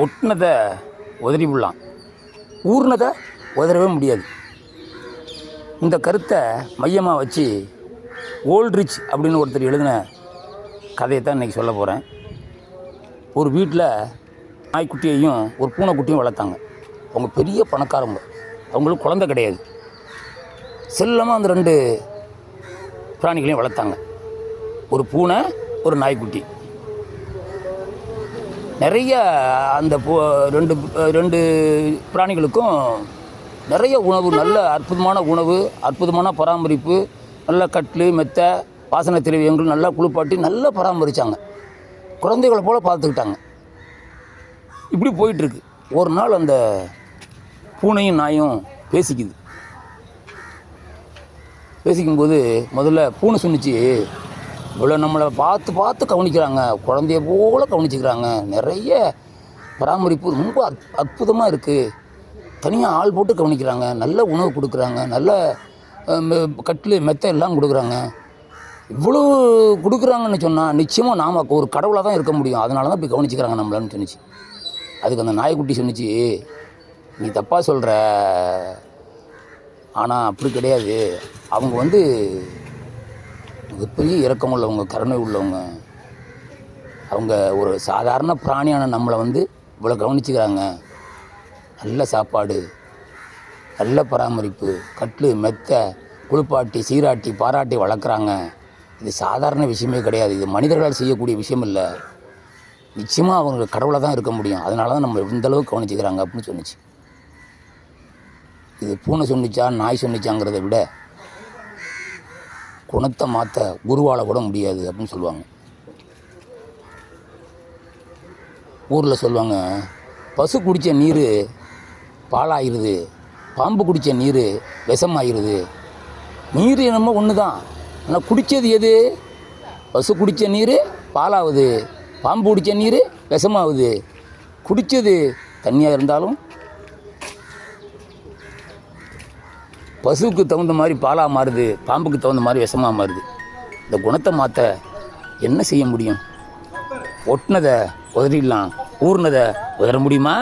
ஒட்டினதை உதறி விடலாம். ஊர்னதை உதறவே முடியாது. இந்த கருத்தை மையமாக வச்சு ஓல்ட்ரிச் அப்படின்னு ஒருத்தர் எழுதின கதையை தான் இன்றைக்கி சொல்ல போகிறேன் ஒரு வீட்டில் நாய்க்குட்டியையும் ஒரு பூனைக்குட்டியும் வளர்த்தாங்க. அவங்க பெரிய பணக்காரங்க அவங்களுக்கு குழந்தை கிடையாது. செல்லமாக அந்த ரெண்டு பிராணிகளையும் வளர்த்தாங்க. ஒரு பூனை ஒரு நாய்க்குட்டி. நிறைய அந்த ரெண்டு ரெண்டு பிராணிகளுக்கும் நிறைய உணவு நல்ல அற்புதமான உணவு அற்புதமான பராமரிப்பு நல்ல கட்லு மெத்தை வாசனை திரவியங்கள் நல்லா குளிப்பாட்டி நல்லா பராமரித்தாங்க குழந்தைகளை போல் பார்த்துக்கிட்டாங்க இப்படி போயிட்டுருக்கு. ஒரு நாள் அந்த பூனையும் நாயும் பேசிக்குது. பேசிக்கும்போது முதல்ல பூனை சொன்னிச்சு இவ்வளோ நம்மளை பார்த்து பார்த்து கவனிக்கிறாங்க. குழந்தைய போல் கவனிச்சுக்கிறாங்க. நிறைய பராமரிப்பு ரொம்ப அற் அற்புதமாக இருக்குது தனியாக ஆள் போட்டு கவனிக்கிறாங்க. நல்ல உணவு கொடுக்குறாங்க. நல்ல கட்டில் மெத்தை எல்லாம் கொடுக்குறாங்க. இவ்வளோ கொடுக்குறாங்கன்னு சொன்னால் நிச்சயமாக நாம் ஒரு கடவுளாக தான் இருக்க முடியும். அதனால தான் இப்படி கவனிச்சுக்கிறாங்க நம்மளான்னு சொன்னிச்சு. அதுக்கு அந்த நாய்க்குட்டி சொன்னிச்சு நீ தப்பாக சொல்கிற ஆனால் அப்படி கிடையாது. அவங்க வந்து மிகப்பெரிய இரக்கம் உள்ளவங்க கருணை உள்ளவங்க. அவங்க ஒரு சாதாரண பிராணியான நம்மளை வந்து இவ்வளோ கவனிச்சுக்கிறாங்க. நல்ல சாப்பாடு நல்ல பராமரிப்பு கட்டு மெத்தை குளிப்பாட்டி சீராட்டி பாராட்டி வளர்க்குறாங்க. இது சாதாரண விஷயமே கிடையாது. இது மனிதர்களால் செய்யக்கூடிய விஷயம் இல்லை நிச்சயமாக அவங்க கடவுளாக தான் இருக்க முடியும். அதனால தான் நம்ம இந்தளவுக்கு கவனிச்சுக்கிறாங்க அப்படின்னு சொன்னிச்சு. இது பூனை சொன்னிச்சா நாய் சொன்னிச்சாங்கிறத விட குணத்தை மாற்ற குருவால் கூட முடியாது அப்படின்னு சொல்லுவாங்க. ஊரில் சொல்லுவாங்க பசு குடித்த நீர் பாலாயிருது பாம்பு குடித்த நீர் விஷமாயிருது. நீர் என்னமோ ஒன்று தான் ஆனால் குடித்தது எது? பசு குடித்த நீர் பாலாகுது பாம்பு குடித்த நீர் விஷமாகுது குடித்தது தண்ணியாக இருந்தாலும் பசுவுக்கு தகுந்த மாதிரி பாலாக மாறுது பாம்புக்கு தகுந்த மாதிரி விஷமாக மாறுது. இந்த குணத்தை மாற்ற என்ன செய்ய முடியும்? ஒட்டினதை உதறிடலாம். ஊர்னதை உதற முடியுமா?